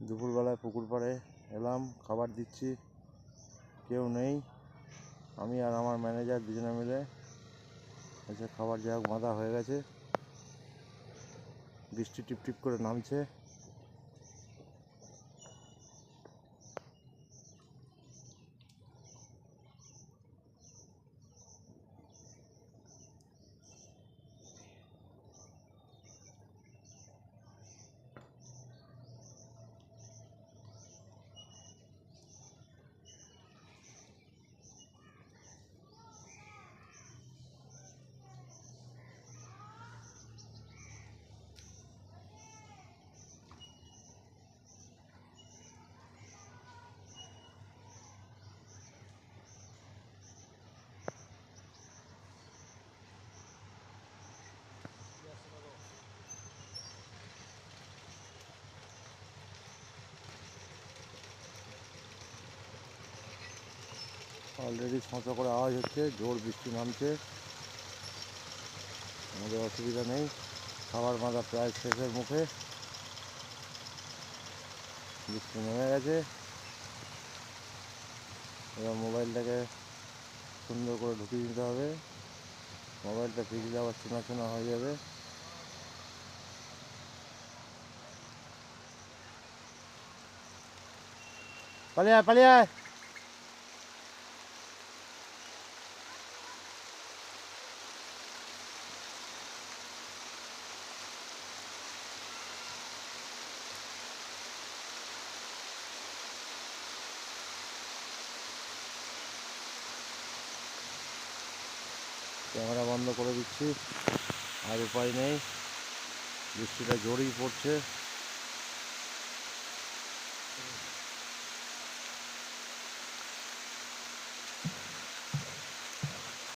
দুপুরবেলায় পুকুর পাড়ে এলাম, খাবার দিচ্ছি, কেউ নেই। আমি আর আমার ম্যানেজার দুজনে মিলে এসে খাবার যাই হোক, বাঁধা হয়ে গেছে। বৃষ্টি টিপটিপ করে নামছে। অলরেডি ছঁচো করে আওয়াজ হচ্ছে, জোর বৃষ্টি নামছে। আমাদের অসুবিধা নেই। খাবার বাঁধা প্রায় শেষের মুখে। বৃষ্টি নেমে গেছে। এবার মোবাইলটাকে সুন্দর করে ঢুকিয়ে দিতে হবে। মোবাইলটা ভিজলে আবার চেনা চেনা হয়ে যাবে। পালিয়ে পালিয়ে ক্যামেরা বন্ধ করে দিচ্ছি। আর উপায় নেই। বৃষ্টিটা জোরেই পড়ছে।